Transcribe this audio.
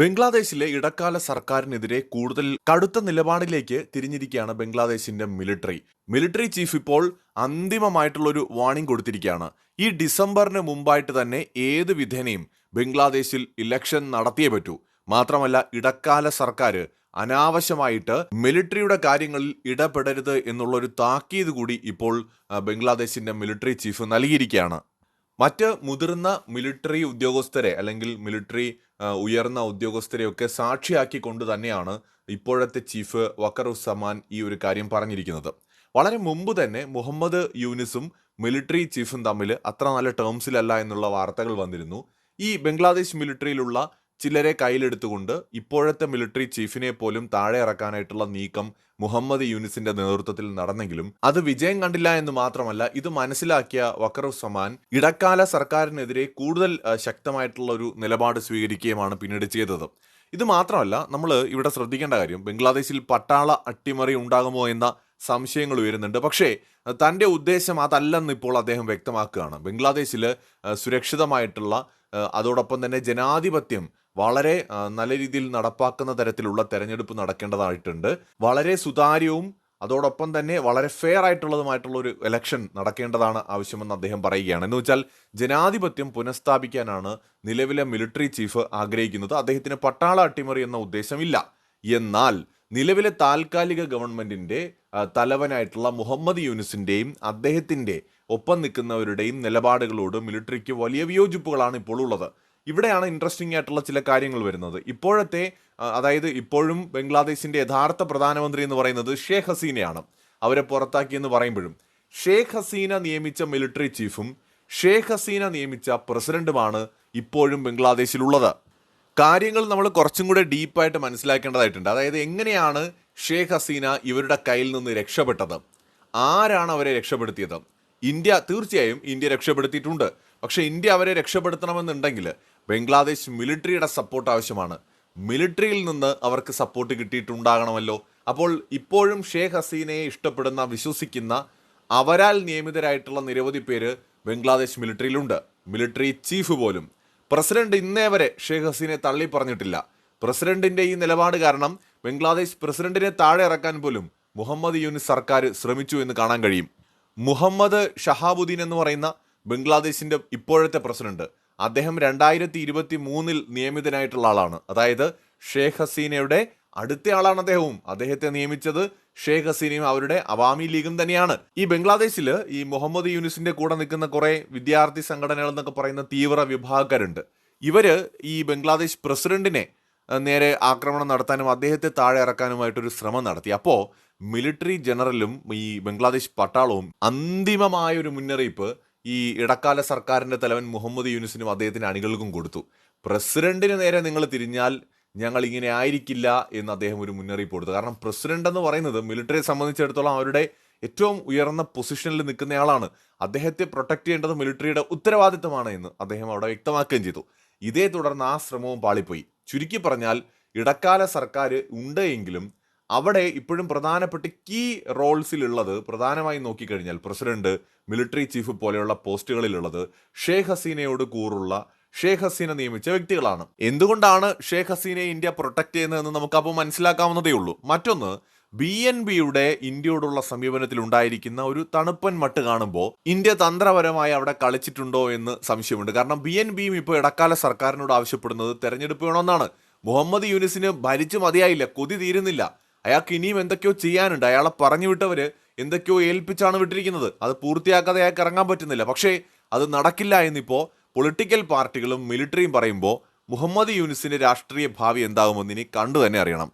ബംഗ്ലാദേശിലെ ഇടക്കാല സർക്കാരിനെതിരെ കൂടുതൽ കടുത്ത നിലപാടിലേക്ക് തിരിഞ്ഞിരിക്കുകയാണ് ബംഗ്ലാദേശിന്റെ മിലിറ്ററി മിലിറ്ററി ചീഫ് ഇപ്പോൾ അന്തിമമായിട്ടുള്ള ഒരു വാണിംഗ് കൊടുത്തിരിക്കുകയാണ്. ഈ ഡിസംബറിന് മുമ്പായിട്ട് തന്നെ ഏത് വിധേനയും ബംഗ്ലാദേശിൽ ഇലക്ഷൻ നടത്തിയേ പറ്റൂ. മാത്രമല്ല ഇടക്കാല സർക്കാർ അനാവശ്യമായിട്ട് മിലിറ്ററിയുടെ കാര്യങ്ങളിൽ ഇടപെടരുത് എന്നുള്ളൊരു താക്കീത് കൂടി ഇപ്പോൾ ബംഗ്ലാദേശിന്റെ മിലിറ്ററി ചീഫ് നൽകിയിരിക്കുകയാണ്. മറ്റ് മുതിർന്ന മിലിറ്ററി ഉദ്യോഗസ്ഥരെ അല്ലെങ്കിൽ മിലിറ്ററി ഉയർന്ന ഉദ്യോഗസ്ഥരെയൊക്കെ സാക്ഷിയാക്കിക്കൊണ്ട് തന്നെയാണ് ഇപ്പോഴത്തെ ചീഫ് വക്കറുസമാൻ ഈ ഒരു കാര്യം പറഞ്ഞിരിക്കുന്നത്. വളരെ മുമ്പ് തന്നെ മുഹമ്മദ് യൂനിസും മിലിറ്ററി ചീഫും തമ്മിൽ അത്ര നല്ല ടേംസിലല്ല എന്നുള്ള വാർത്തകൾ വന്നിരുന്നു. ഈ ബംഗ്ലാദേശ് മിലിറ്ററിയിലുള്ള ചിലരെ കയ്യിലെടുത്തുകൊണ്ട് ഇപ്പോഴത്തെ മിലിറ്ററി ചീഫിനെ പോലും താഴെ ഇറക്കാനായിട്ടുള്ള നീക്കം മുഹമ്മദ് യൂനിസിന്റെ നേതൃത്വത്തിൽ നടന്നെങ്കിലും അത് വിജയം കണ്ടില്ല എന്ന് മാത്രമല്ല ഇത് മനസ്സിലാക്കിയ വക്കറുസമാൻ ഇടക്കാല സർക്കാരിനെതിരെ കൂടുതൽ ശക്തമായിട്ടുള്ള ഒരു നിലപാട് സ്വീകരിക്കുകയുമാണ് പിന്നീട് ചെയ്തത്. ഇത് മാത്രമല്ല നമ്മൾ ഇവിടെ ശ്രദ്ധിക്കേണ്ട കാര്യം ബംഗ്ലാദേശിൽ പട്ടാള അട്ടിമറി ഉണ്ടാകുമോ എന്ന സംശയങ്ങൾ ഉയരുന്നുണ്ട്. പക്ഷേ തന്റെ ഉദ്ദേശം അതല്ലെന്ന് ഇപ്പോൾ അദ്ദേഹം വ്യക്തമാക്കുകയാണ്. ബംഗ്ലാദേശിൽ സുരക്ഷിതമായിട്ടുള്ള അതോടൊപ്പം തന്നെ ജനാധിപത്യം വളരെ നല്ല രീതിയിൽ നടപ്പാക്കുന്ന തരത്തിലുള്ള തെരഞ്ഞെടുപ്പ് നടക്കേണ്ടതായിട്ടുണ്ട്. വളരെ സുതാര്യവും അതോടൊപ്പം തന്നെ വളരെ ഫെയർ ആയിട്ടുള്ളതുമായിട്ടുള്ള ഒരു ഇലക്ഷൻ നടക്കേണ്ടതാണ് ആവശ്യമെന്ന് അദ്ദേഹം പറയുകയാണ്. എന്ന് വെച്ചാൽ ജനാധിപത്യം പുനഃസ്ഥാപിക്കാനാണ് നിലവിലെ മിലിറ്ററി ചീഫ് ആഗ്രഹിക്കുന്നത്. അദ്ദേഹത്തിന് പട്ടാള അട്ടിമറി എന്ന ഉദ്ദേശമില്ല. എന്നാൽ നിലവിലെ താൽക്കാലിക ഗവൺമെന്റിന്റെ തലവനായിട്ടുള്ള മുഹമ്മദ് യൂനിസിന്റെയും അദ്ദേഹത്തിന്റെ ഒപ്പം നിൽക്കുന്നവരുടെയും നിലപാടുകളോട് മിലിറ്ററിക്ക് വലിയ വിയോജിപ്പുകളാണ് ഇപ്പോൾ ഉള്ളത്. ഇവിടെയാണ് ഇൻട്രസ്റ്റിംഗ് ആയിട്ടുള്ള ചില കാര്യങ്ങൾ വരുന്നത്. ഇപ്പോഴത്തെ അതായത് ഇപ്പോഴും ബംഗ്ലാദേശിന്റെ യഥാർത്ഥ പ്രധാനമന്ത്രി എന്ന് പറയുന്നത് ഷേഖ് ഹസീനയാണ്. അവരെ പുറത്താക്കിയെന്ന് പറയുമ്പോഴും. ഷേഖ് ഹസീന നിയമിച്ച മിലിറ്ററി ചീഫും ഷേഖ് ഹസീന നിയമിച്ച പ്രസിഡന്റുമാണ് ഇപ്പോഴും ബംഗ്ലാദേശിലുള്ളത്. കാര്യങ്ങൾ നമ്മൾ കുറച്ചും കൂടെ ഡീപ്പായിട്ട് മനസ്സിലാക്കേണ്ടതായിട്ടുണ്ട്. അതായത് എങ്ങനെയാണ് ഷേഖ് ഹസീന ഇവരുടെ കയ്യിൽ നിന്ന് രക്ഷപ്പെട്ടത്? ആരാണ് അവരെ രക്ഷപ്പെടുത്തിയത്? ഇന്ത്യ തീർച്ചയായും ഇന്ത്യ രക്ഷപ്പെടുത്തിയിട്ടുണ്ട്. പക്ഷേ ഇന്ത്യ അവരെ രക്ഷപ്പെടുത്തണമെന്നുണ്ടെങ്കിൽ ബംഗ്ലാദേശ് മിലിറ്ററിയുടെ സപ്പോർട്ട് ആവശ്യമാണ്. മിലിറ്ററിയിൽ നിന്ന് അവർക്ക് സപ്പോർട്ട് കിട്ടിയിട്ടുണ്ടാകണമല്ലോ. അപ്പോൾ ഇപ്പോഴും ഷേഖ് ഹസീനയെ ഇഷ്ടപ്പെടുന്ന വിശ്വസിക്കുന്ന അവരാൽ നിയമിതരായിട്ടുള്ള നിരവധി പേര് ബംഗ്ലാദേശ് മിലിറ്ററിയിലുണ്ട് മിലിറ്ററി ചീഫ് പോലും. പ്രസിഡന്റ് ഇന്നേ വരെ ഷേഖ് ഹസീനെ തള്ളി പറഞ്ഞിട്ടില്ല. പ്രസിഡന്റിന്റെ ഈ നിലപാട് കാരണം ബംഗ്ലാദേശ് പ്രസിഡന്റിനെ താഴെ ഇറക്കാൻ പോലും മുഹമ്മദ് യൂനിസ് സർക്കാർ ശ്രമിച്ചു എന്ന് കാണാൻ കഴിയും. മുഹമ്മദ് ഷഹാബുദ്ദീൻ എന്ന് പറയുന്ന ബംഗ്ലാദേശിന്റെ ഇപ്പോഴത്തെ പ്രസിഡന്റ്. അദ്ദേഹം രണ്ടായിരത്തി ഇരുപത്തി മൂന്നിൽ നിയമിതനായിട്ടുള്ള ആളാണ്. അതായത് ഷേഖ് ഹസീനയുടെ അടുത്ത ആളാണ് അദ്ദേഹവും. അദ്ദേഹത്തെ നിയമിച്ചത് ഷേഖ് ഹസീനയും അവരുടെ അവാമി ലീഗും തന്നെയാണ്. ഈ ബംഗ്ലാദേശിൽ ഈ മുഹമ്മദ് യൂനിസിന്റെ കൂടെ നിൽക്കുന്ന കുറെ വിദ്യാർത്ഥി സംഘടനകൾ എന്നൊക്കെ പറയുന്ന തീവ്ര വിഭാഗക്കാരുണ്ട്. ഇവർ ഈ ബംഗ്ലാദേശ് പ്രസിഡന്റിനെ നേരെ ആക്രമണം നടത്താനും അദ്ദേഹത്തെ താഴെ ഇറക്കാനുമായിട്ടൊരു ശ്രമം നടത്തി. അപ്പോൾ മിലിറ്ററി ജനറലും ഈ ബംഗ്ലാദേശ് പട്ടാളവും അന്തിമമായ ഒരു മുന്നറിയിപ്പ് ഈ ഇടക്കാല സർക്കാരിന്റെ തലവൻ മുഹമ്മദ് യൂനുസിനും അദ്ദേഹത്തിന്റെ അണികൾക്കും കൊടുത്തു. പ്രസിഡന്റിന് നേരെ നിങ്ങൾ തിരിഞ്ഞാൽ ഞങ്ങൾ ഇങ്ങനെ ആയിരിക്കില്ല എന്ന് അദ്ദേഹം ഒരു മുന്നറിയിപ്പ് കൊടുത്തു. കാരണം പ്രസിഡന്റ് എന്ന് പറയുന്നത് മിലിറ്ററിയെ സംബന്ധിച്ചിടത്തോളം അവരുടെ ഏറ്റവും ഉയർന്ന പൊസിഷനിൽ നിൽക്കുന്നയാളാണ്. അദ്ദേഹത്തെ പ്രൊട്ടക്ട് ചെയ്യേണ്ടത് മിലിറ്ററിയുടെ ഉത്തരവാദിത്തമാണ് എന്ന് അദ്ദേഹം അവിടെ വ്യക്തമാക്കുകയും ചെയ്തു. ഇതേ തുടർന്ന് ആ ശ്രമവും പാളിപ്പോയി. ചുരുക്കി പറഞ്ഞാൽ ഇടക്കാല സർക്കാർ ഉണ്ട് എങ്കിലും അവിടെ ഇപ്പോഴും പ്രധാനപ്പെട്ട കീ റോൾസിലുള്ളത് പ്രധാനമായും നോക്കിക്കഴിഞ്ഞാൽ പ്രസിഡന്റ് മിലിറ്ററി ചീഫ് പോലെയുള്ള പോസ്റ്റുകളിലുള്ളത് ഷേഖ് ഹസീനയോട് കൂറുള്ള ഷേഖ് ഹസീന നിയമിച്ച വ്യക്തികളാണ്. എന്തുകൊണ്ടാണ് ഷേഖ് ഹസീനയെ ഇന്ത്യ പ്രൊട്ടക്ട് ചെയ്യുന്നതെന്ന് നമുക്ക് അപ്പോൾ മനസ്സിലാക്കാവുന്നതേ ഉള്ളൂ. മറ്റൊന്ന് ബി എൻ ബിയുടെ ഇന്ത്യയോടുള്ള സമീപനത്തിൽ ഉണ്ടായിരിക്കുന്ന ഒരു തണുപ്പൻ മട്ട് കാണുമ്പോൾ ഇന്ത്യ തന്ത്രപരമായി അവിടെ കളിച്ചിട്ടുണ്ടോ എന്ന് സംശയമുണ്ട്. കാരണം ബി എൻ ബിയും ഇപ്പോൾ ഇടക്കാല സർക്കാരിനോട് ആവശ്യപ്പെടുന്നത് തെരഞ്ഞെടുപ്പ് വേണമെന്നാണ്. മുഹമ്മദ് യൂനിസിന് ഭരിച്ചു മതിയായില്ല കൊതി തീരുന്നില്ല. അയാൾക്ക് ഇനിയും എന്തൊക്കെയോ ചെയ്യാനുണ്ട്. അയാളെ പറഞ്ഞു വിട്ടവര് എന്തൊക്കെയോ ഏൽപ്പിച്ചാണ് വിട്ടിരിക്കുന്നത്. അത് പൂർത്തിയാക്കാതെ അയാൾക്ക് ഇറങ്ങാൻ പറ്റുന്നില്ല. പക്ഷേ അത് നടക്കില്ല എന്നിപ്പോ പൊളിറ്റിക്കൽ പാർട്ടികളും മിലിറ്ററിയും പറയുമ്പോൾ മുഹമ്മദ് യൂനിസിന്റെ രാഷ്ട്രീയ ഭാവി എന്താകുമെന്ന് ഇനി കണ്ടു തന്നെ അറിയണം.